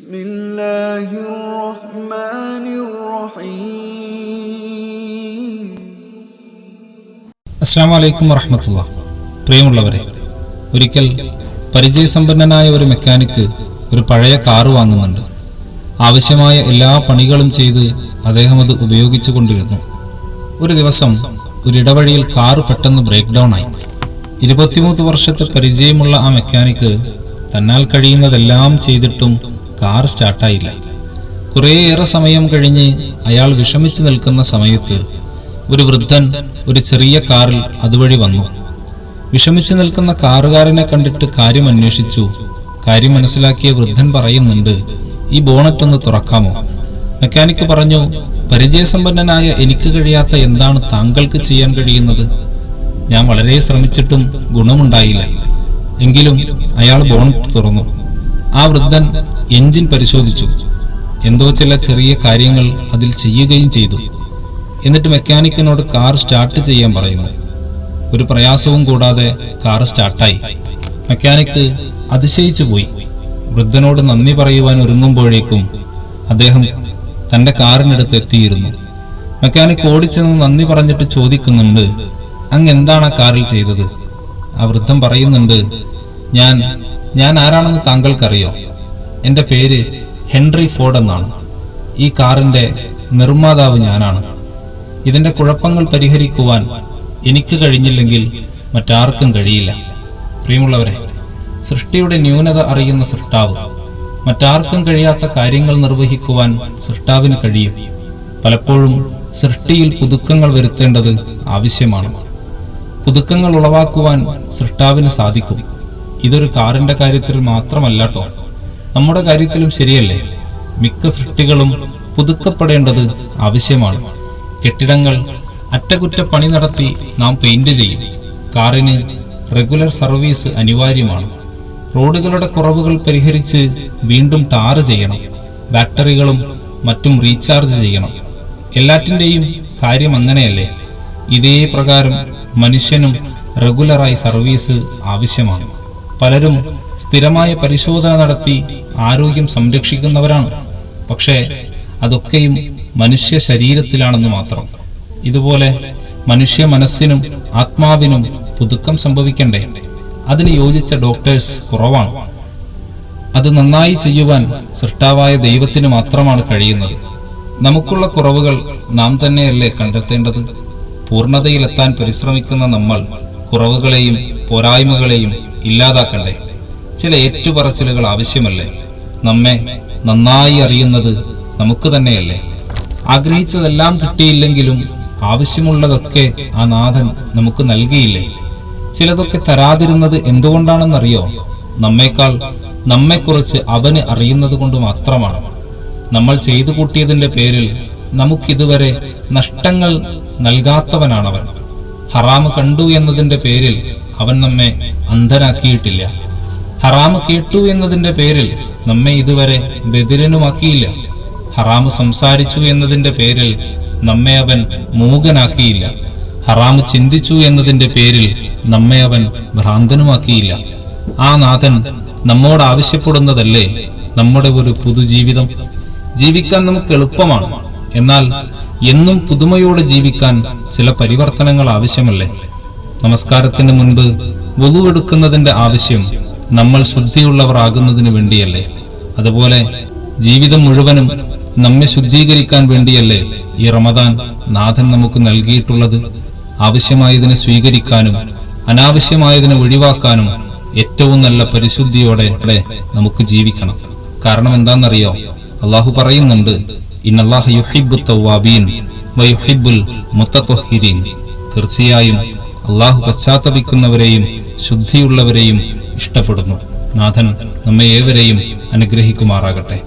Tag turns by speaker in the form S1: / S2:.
S1: بسم الله الرحمن الرحيم
S2: അസ്സാം വലൈക്കും വറഹമത്തുള്ള പ്രിയമുള്ളവരെ ഒരിക്കൽ പരിചയസമ്പന്നനായ ഒരു മെക്കാനിക്ക് ഒരു പഴയ കാറ് വാങ്ങുന്നുണ്ട് ആവശ്യമായ എല്ലാ പണികളും ചെയ്ത് അദ്ദേഹം അത് ഉപയോഗിച്ചു കൊണ്ടിരുന്നു ഒരു ദിവസം ഒരു ഇടവഴിയിൽ കാറ് പെട്ടെന്ന് ബ്രേക്ക് ഡൗൺ ആയി ഇരുപത്തിമൂന്ന് വർഷത്തെ പരിചയമുള്ള ആ മെക്കാനിക്ക് തന്നാൽ കഴിയുന്നതെല്ലാം ചെയ്തിട്ടും കാർ സ്റ്റാർട്ടായില്ല. കുറേയേറെ സമയം കഴിഞ്ഞ് അയാൾ വിഷമിച്ചു നിൽക്കുന്ന സമയത്ത് ഒരു വൃദ്ധൻ ഒരു ചെറിയ കാറിൽ അതുവഴി വന്നു. വിഷമിച്ചു നിൽക്കുന്ന കാറുകാരനെ കണ്ടിട്ട് കാര്യം അന്വേഷിച്ചു. കാര്യം മനസ്സിലാക്കിയ വൃദ്ധൻ പറയുന്നുണ്ട് ഈ ബോണറ്റ് ഒന്ന് തുറക്കാമോ? മെക്കാനിക് പറഞ്ഞു പരിചയസമ്പന്നനായ എനിക്ക് കഴിയാത്ത എന്താണ് താങ്കൾക്ക് ചെയ്യാൻ കഴിയുന്നത്? ഞാൻ വളരെ ശ്രമിച്ചിട്ടും ഗുണമുണ്ടായില്ല. എങ്കിലും അയാൾ ബോണറ്റ് തുറന്നു. ആ വൃദ്ധൻ എഞ്ചിൻ പരിശോധിച്ചു. എന്തോ ചില ചെറിയ കാര്യങ്ങൾ അതിൽ ചെയ്യുകയും ചെയ്തു. എന്നിട്ട് മെക്കാനിക്കിനോട് കാർ സ്റ്റാർട്ട് ചെയ്യാൻ പറയുന്നു. ഒരു പ്രയാസവും കൂടാതെ കാർ സ്റ്റാർട്ടായി. മെക്കാനിക്ക് അതിശയിച്ചു പോയി. വൃദ്ധനോട് നന്ദി പറയുവാൻ ഒരുങ്ങുമ്പോഴേക്കും അദ്ദേഹം തന്റെ കാറിനടുത്ത് എത്തിയിരുന്നു. മെക്കാനിക് ഓടിച്ചെന്ന് നന്ദി പറഞ്ഞിട്ട് ചോദിക്കുന്നുണ്ട് അങ്ങ് എന്താണ് ആ കാറിൽ ചെയ്തത്? ആ വൃദ്ധം പറയുന്നുണ്ട് ഞാൻ ഞാൻ ആരാണെന്ന് താങ്കൾക്കറിയോ? എന്റെ പേര് ഹെൻറി ഫോർഡ് എന്നാണ്. ഈ കാറിന്റെ നിർമ്മാതാവ് ഞാനാണ്. ഇതിന്റെ കുഴപ്പങ്ങൾ പരിഹരിക്കുവാൻ എനിക്ക് കഴിഞ്ഞില്ലെങ്കിൽ മറ്റാർക്കും കഴിയില്ല. പ്രിയമുള്ളവരെ സൃഷ്ടിയുടെ ന്യൂനത അറിയുന്ന സൃഷ്ടാവ് മറ്റാർക്കും കഴിയാത്ത കാര്യങ്ങൾ നിർവഹിക്കുവാൻ സൃഷ്ടാവിന് കഴിയും. പലപ്പോഴും സൃഷ്ടിയിൽ പുതുക്കങ്ങൾ വരുത്തേണ്ടത് ആവശ്യമാണ്. പുതുക്കങ്ങൾ ഉളവാക്കുവാൻ സൃഷ്ടാവിന് സാധിക്കും. ഇതൊരു കാറിന്റെ കാര്യത്തിൽ മാത്രമല്ല കേട്ടോ നമ്മുടെ കാര്യത്തിലും ശരിയല്ലേ? മിക്ക സൃഷ്ടികളും പുതുക്കപ്പെടേണ്ടത് ആവശ്യമാണ്. കെട്ടിടങ്ങൾ അറ്റകുറ്റപ്പണി നടത്തി നാം പെയിന്റ് ചെയ്യും. കാറിന് റെഗുലർ സർവീസ് അനിവാര്യമാണ്. റോഡുകളുടെ കുറവുകൾ പരിഹരിച്ച് വീണ്ടും ടാർ ചെയ്യണം. ബാറ്ററികളും മറ്റും റീചാർജ് ചെയ്യണം. എല്ലാറ്റിന്റെയും കാര്യം അങ്ങനെയല്ലേ? ഇതേ പ്രകാരം മനുഷ്യനും റെഗുലറായി സർവീസ് ആവശ്യമാണ്. പലരും സ്ഥിരമായ പരിശോധന നടത്തി ആരോഗ്യം സംരക്ഷിക്കുന്നവരാണ്. പക്ഷേ അതൊക്കെയും മനുഷ്യ ശരീരത്തിലാണെന്ന് മാത്രം. ഇതുപോലെ മനുഷ്യ മനസ്സിനും ആത്മാവിനും പുതുക്കം സംഭവിക്കണ്ടേ? അതിന് യോജിച്ച ഡോക്ടേഴ്സ് കുറവാണ്. അത് നന്നായി ചെയ്യുവാൻ സൃഷ്ടാവായ ദൈവത്തിന് മാത്രമാണ് കഴിയുന്നത്. നമുക്കുള്ള കുറവുകൾ നാം തന്നെയല്ലേ കണ്ടെത്തേണ്ടത്? പൂർണതയിലെത്താൻ പരിശ്രമിക്കുന്ന നമ്മൾ കുറവുകളെയും പോരായ്മകളെയും ഇല്ലാതാക്കണ്ടേ? ചില ഏറ്റുപറച്ചിലുകൾ ആവശ്യമല്ലേ? നമ്മെ നന്നായി അറിയുന്നത് നമുക്ക് തന്നെയല്ലേ? ആഗ്രഹിച്ചതെല്ലാം കിട്ടിയില്ലെങ്കിലും ആവശ്യമുള്ളതൊക്കെ ആ നാഥൻ നമുക്ക് നൽകിയില്ലേ? ചിലതൊക്കെ തരാതിരുന്നത് എന്തുകൊണ്ടാണെന്നറിയോ? നമ്മേക്കാൾ നമ്മെക്കുറിച്ച് അവന് അറിയുന്നത് കൊണ്ട് മാത്രമാണ്. നമ്മൾ ചെയ്തു കൂട്ടിയതിന്റെ പേരിൽ നമുക്കിതുവരെ നഷ്ടങ്ങൾ നൽകാത്തവനാണവൻ. ഹറാമ് കണ്ടു എന്നതിന്റെ പേരിൽ അവൻ നമ്മെ അന്ധനാക്കിയിട്ടില്ല. ഹറാമ് കേട്ടു എന്നതിന്റെ പേരിൽ നമ്മെ ഇതുവരെ ബദിരനുമാക്കിയില്ല. ഹറാമ് സംസാരിച്ചു എന്നതിന്റെ പേരിൽ നമ്മെ അവൻ മൂകനാക്കിയില്ല. ഹറാമ് ചിന്തിച്ചു എന്നതിന്റെ പേരിൽ നമ്മെ അവൻ ഭ്രാന്തനുമാക്കിയില്ല. ആ നാഥൻ നമ്മോട് ആവശ്യപ്പെടുന്നതല്ലേ നമ്മുടെ ഒരു പുതുജീവിതം? ജീവിക്കാൻ നമുക്ക് എളുപ്പമാണ്. എന്നാൽ എന്നും പുതുമയോടെ ജീവിക്കാൻ ചില പരിവർത്തനങ്ങൾ ആവശ്യമല്ലേ? നമസ്കാരത്തിന് മുൻപ് വധുവെടുക്കുന്നതിന്റെ ആവശ്യം നമ്മൾ ശുദ്ധിയുള്ളവർ ആകുന്നതിന് വേണ്ടിയല്ലേ? അതുപോലെ ജീവിതം മുഴുവനും നമ്മെ ശുദ്ധീകരിക്കാൻ വേണ്ടിയല്ലേ ഈ റമദാൻ നാഥൻ നമുക്ക് നൽകിയിട്ടുള്ളത്? ആവശ്യമായതിനെ സ്വീകരിക്കാനും അനാവശ്യമായതിനെ ഒഴിവാക്കാനും ഏറ്റവും നല്ല പരിശുദ്ധിയോടെ നമുക്ക് ജീവിക്കണം. കാരണം എന്താണെന്നറിയോ? അള്ളാഹു പറയുന്നുണ്ട് തീർച്ചയായും അള്ളാഹു പശ്ചാത്തപിക്കുന്നവരെയും ശുദ്ധിയുള്ളവരെയും ഇഷ്ടപ്പെടുന്നു. നാഥൻ നമ്മെ ഏവരെയും അനുഗ്രഹിക്കുമാറാകട്ടെ.